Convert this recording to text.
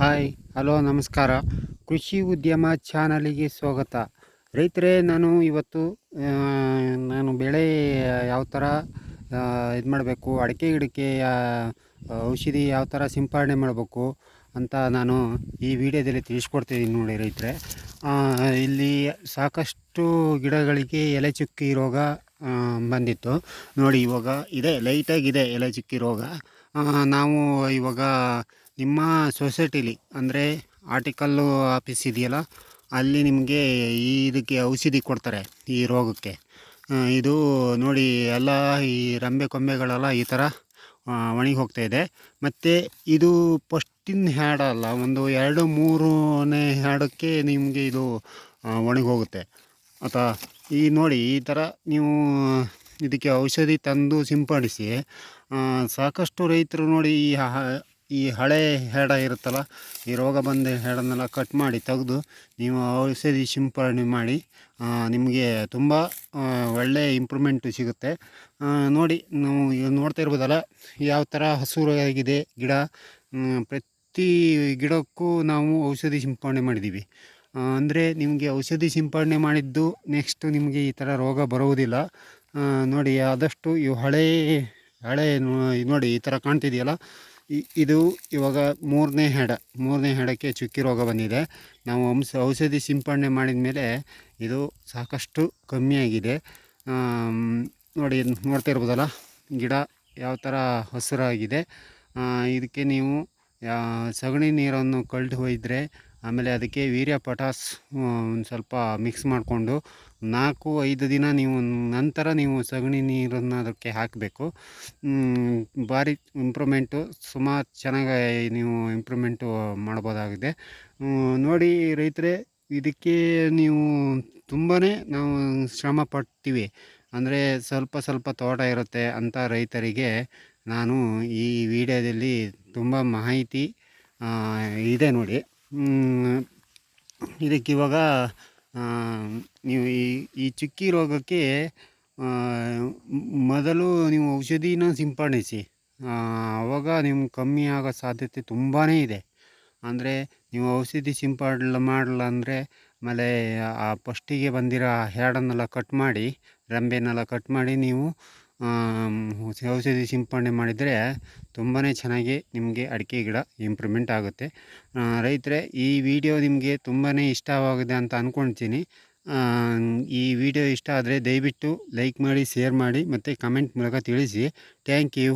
Hi, hello, ನಮಸ್ಕಾರ. ಕೃಷಿ ಉದ್ಯಮ ಚಾನಲಿಗೆ ಸ್ವಾಗತ. ರೈತರೇ, ನಾನು ಇವತ್ತು ನಾನು ಬೆಳೆ ಯಾವ ಥರ ಇದು ಮಾಡಬೇಕು, ಅಡಿಕೆ ಗಿಡಕ್ಕೆ ಔಷಧಿ ಯಾವ ಥರ ಸಿಂಪಡಣೆ ಮಾಡಬೇಕು ಅಂತ ನಾನು ಈ ವಿಡಿಯೋದಲ್ಲಿ ತಿಳಿಸ್ಕೊಡ್ತಿದ್ದೀನಿ ನೋಡಿ ರೈತರೆ. ಇಲ್ಲಿ ಸಾಕಷ್ಟು ಗಿಡಗಳಿಗೆ ಎಲೆ ಚುಕ್ಕಿ ರೋಗ ಬಂದಿತ್ತು. ನೋಡಿ ಇವಾಗ ಇದೆ ಲೈಟಾಗಿದೆ ಎಲೆ ಚುಕ್ಕಿ ರೋಗ. ನಾವು ಇವಾಗ ನಿಮ್ಮ ಸೊಸೈಟಿಲಿ, ಅಂದರೆ ಆರ್ಟಿಕಲ್ಲು ಆಫೀಸ್ ಇದೆಯಲ್ಲ, ಅಲ್ಲಿ ನಿಮಗೆ ಈ ಇದಕ್ಕೆ ಔಷಧಿ ಕೊಡ್ತಾರೆ, ಈ ರೋಗಕ್ಕೆ. ಇದು ನೋಡಿ, ಎಲ್ಲ ಈ ರಂಬೆ ಕೊಂಬೆಗಳೆಲ್ಲ ಈ ಥರ ಒಣಗಿ ಹೋಗ್ತಾ ಇದೆ. ಮತ್ತು ಇದು ಫಸ್ಟಿನ ಹ್ಯಾಡಲ್ಲ ಒಂದು ಎರಡು ಮೂರನೇ ಹ್ಯಾಡಕ್ಕೆ ನಿಮಗೆ ಇದು ಒಣಗಿ ಹೋಗುತ್ತೆ ಅಥವಾ ಈ ನೋಡಿ, ಈ ಥರ ನೀವು ಇದಕ್ಕೆ ಔಷಧಿ ತಂದು ಸಿಂಪಡಿಸಿ ಸಾಕಷ್ಟು ರೈತರು ನೋಡಿ ಈ ಈ ಹಳೆ ಹೆಡ ಇರುತ್ತಲ್ಲ, ಈ ರೋಗ ಬಂದ ಹೆಡನ್ನೆಲ್ಲ ಕಟ್ ಮಾಡಿ ತೆಗೆದು ನೀವು ಔಷಧಿ ಸಿಂಪಡಣೆ ಮಾಡಿ ನಿಮಗೆ ತುಂಬ ಒಳ್ಳೆ ಇಂಪ್ರೂವ್ಮೆಂಟು ಸಿಗುತ್ತೆ. ನೋಡಿ ನಾವು ನೋಡ್ತಾ ಇರ್ಬೋದಲ್ಲ, ಯಾವ ಥರ ಹಸುರಾಗಿದೆ ಗಿಡ ಪ್ರತಿ ಗಿಡಕ್ಕೂ ನಾವು ಔಷಧಿ ಸಿಂಪಡಣೆ ಮಾಡಿದ್ದೀವಿ. ಅಂದರೆ ನಿಮಗೆ ಔಷಧಿ ಸಿಂಪಡಣೆ ಮಾಡಿದ್ದು ನೆಕ್ಸ್ಟ್ ನಿಮಗೆ ಈ ಥರ ರೋಗ ಬರುವುದಿಲ್ಲ. ನೋಡಿ, ಆದಷ್ಟು ಇವು ಹಳೆ ಹಳೆ ನೋಡಿ, ಈ ಥರ ಕಾಣ್ತಿದೆಯಲ್ಲ? ಇದು ಇವಾಗ ಮೂರನೇ ಹೆಡ, ಮೂರನೇ ಹೆಡಕ್ಕೆ ಚುಕ್ಕಿ ರೋಗ ಬಂದಿದೆ. ನಾವು ಹಂಸ ಔಷಧಿ ಸಿಂಪಡಣೆ ಮಾಡಿದ ಮೇಲೆ ಇದು ಸಾಕಷ್ಟು ಕಮ್ಮಿಯಾಗಿದೆ ನೋಡಿ ನೋಡ್ತಾ ಇರ್ಬೋದಲ್ಲ? ಗಿಡ ಯಾವ ಥರ ಹಸಿರಾಗಿದೆ. ಇದಕ್ಕೆ ನೀವು ಸಗಣಿ ನೀರನ್ನು ಕಳೆದು ಒಯ್ದರೆ ಆಮೇಲೆ ಅದಕ್ಕೆ ವೀರ್ಯ ಪಟಾಸ್ ಒಂದು ಸ್ವಲ್ಪ ಮಿಕ್ಸ್ ಮಾಡಿಕೊಂಡು ನಾಲ್ಕು, ಐದು ದಿನ ನೀವು ನಂತರ ನೀವು ಸಗಣಿ ನೀರನ್ನು ಅದಕ್ಕೆ ಹಾಕಬೇಕು. ಭಾರಿ ಇಂಪ್ರೂವ್ಮೆಂಟು ಸುಮಾರು ಚೆನ್ನಾಗಿ ನೀವು ಇಂಪ್ರೂವ್ಮೆಂಟು ಮಾಡ್ಬೋದಾಗಿದೆ. ನೋಡಿ ರೈತರೇ, ಇದಕ್ಕೆ ನೀವು ತುಂಬಾ ನಾವು ಶ್ರಮ ಪಡ್ತೀವಿ. ಅಂದರೆ ಸ್ವಲ್ಪ ಸ್ವಲ್ಪ ತೋಟ ಇರುತ್ತೆ ಅಂತ ರೈತರಿಗೆ ನಾನು ಈ ವಿಡಿಯೋದಲ್ಲಿ ತುಂಬ ಮಾಹಿತಿ ಇದೆ ನೋಡಿ. ಇದಕ್ಕೆ ಇವಾಗ ನೀವು ಈ ಈ ಚುಕ್ಕಿ ರೋಗಕ್ಕೆ ಆ, ಮೊದಲು ನೀವು ಔಷಧಿನ ಸಿಂಪಡಿಸಿ. ಆ, ಆವಾಗ ನಿಮ್ಗೆ ಕಮ್ಮಿ ಆಗೋ ಸಾಧ್ಯತೆ ತುಂಬಾ ಇದೆ. ಅಂದರೆ ನೀವು ಔಷಧಿ ಸಿಂಪಡಲ ಮಾಡಲ್ಲ ಅಂದರೆ ಆಮೇಲೆ ಆ ಫಸ್ಟಿಗೆ ಬಂದಿರೋ ಹ್ಯಾಡನ್ನೆಲ್ಲ ಕಟ್ ಮಾಡಿ ರೆಂಬೆನೆಲ್ಲ ಕಟ್ ಮಾಡಿ ನೀವು ಔಷಧಿ ಸಿಂಪಡಣೆ ಮಾಡಿದರೆ ತುಂಬಾ ಚೆನ್ನಾಗಿ ನಿಮಗೆ ಅಡಿಕೆ ಗಿಡ ಇಂಪ್ರೂವ್ಮೆಂಟ್ ಆಗುತ್ತೆ. ರೈತರೇ, ಈ ವಿಡಿಯೋ ನಿಮಗೆ ತುಂಬಾ ಇಷ್ಟವಾಗಿದೆ ಅಂತ ಅಂದ್ಕೊಳ್ತೀನಿ ಈ ವಿಡಿಯೋ ಇಷ್ಟ ಆದರೆ ದಯವಿಟ್ಟು ಲೈಕ್ ಮಾಡಿ ಶೇರ್ ಮಾಡಿ ಮತ್ತು ಕಮೆಂಟ್ ಮೂಲಕ ತಿಳಿಸಿ. Thank you